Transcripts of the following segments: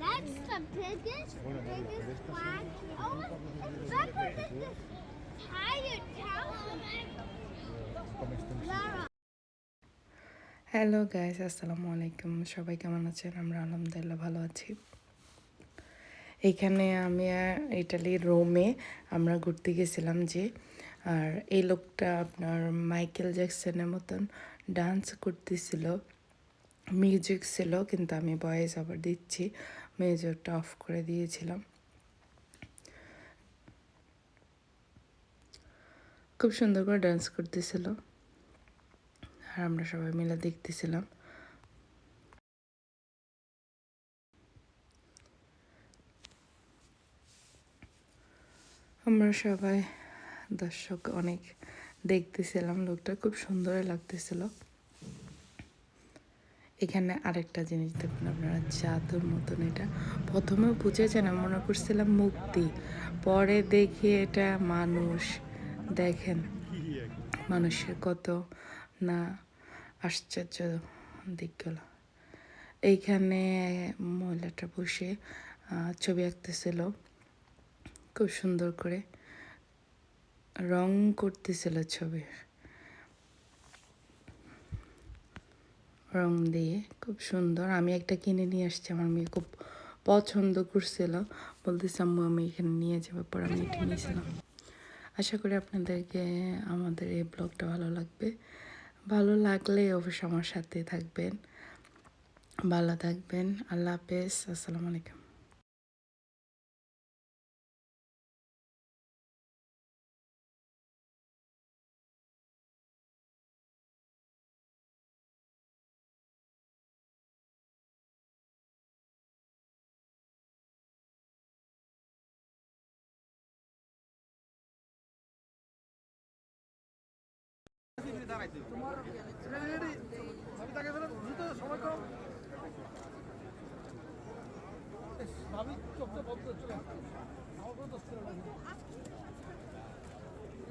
That's the biggest, biggest flag. Oh, this tired tower. como extensión. Lara. Hello guys আসসালামু আলাইকুম সবাই কেমন আছেন আমরা আলহামদুলিল্লাহ ভালো আছি এইখানে আমি ইটালির রোমে আমরা ঘুরতে গেছিলাম যে, আর এই লোকটা আপনার মাইকেল জ্যাকসনের মতন ডান্স করতেছিল মিউজিক ছিল, কিন্তু আমি ভয়েস আবার দিচ্ছি মিউজিকটা অফ করে দিয়েছিলাম। খুব সুন্দর করে ডান্স করতেছিল। আর আমরা সবাই মিলে দেখতেছিলাম। আমরা সবাই দর্শক অনেক দেখতেছিলাম, লোকটা খুব সুন্দর লাগতেছিল। এখানে আরেকটা জিনিস দেখুন আপনারা, জাদুর মতন এটা। প্রথমে বুঝেছেন মনে করছিলাম মুক্তি, পরে দেখি এটা মানুষ। দেখেন, মানুষের কত না আশ্চর্য দিকগুলো। এইখানে মহিলাটা বসে ছবি আঁকতেছিল। খুব সুন্দর করে রং করতেছিল ছবির। রং দিয়ে খুব সুন্দর। আমি একটা কিনে নিয়ে আসছি, আমার মেয়ে খুব পছন্দ করছিল। বলতেছে, আম্মু, আমি এখানে নিয়ে যাব, পর আমি এটা নিয়েছিলাম। আশা করি আপনাদেরকে আমাদের এই ব্লগটা ভালো লাগবে। ভালো লাগলে অবশ্যই আমার সাথে থাকবেন। ভালো থাকবেন। আল্লাহ হাফেজ। আসসালামু আলাইকুম।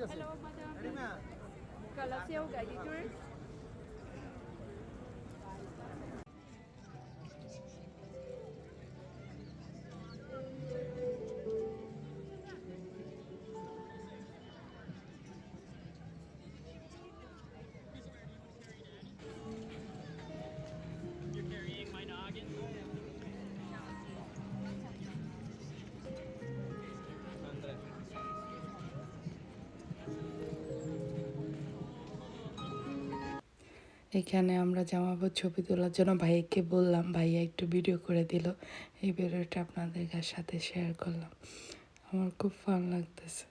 Hello, madam. Calafia Ugali tourist. এখানে আমরা জামা কাপড় ছবি তোলার জন্য ভাইকে বললাম, ভাইয়া একটু ভিডিও করে দিল। এই ভিডিওটা আপনাদের সাথে শেয়ার করলাম। আমার খুব ভালো লাগতেছে।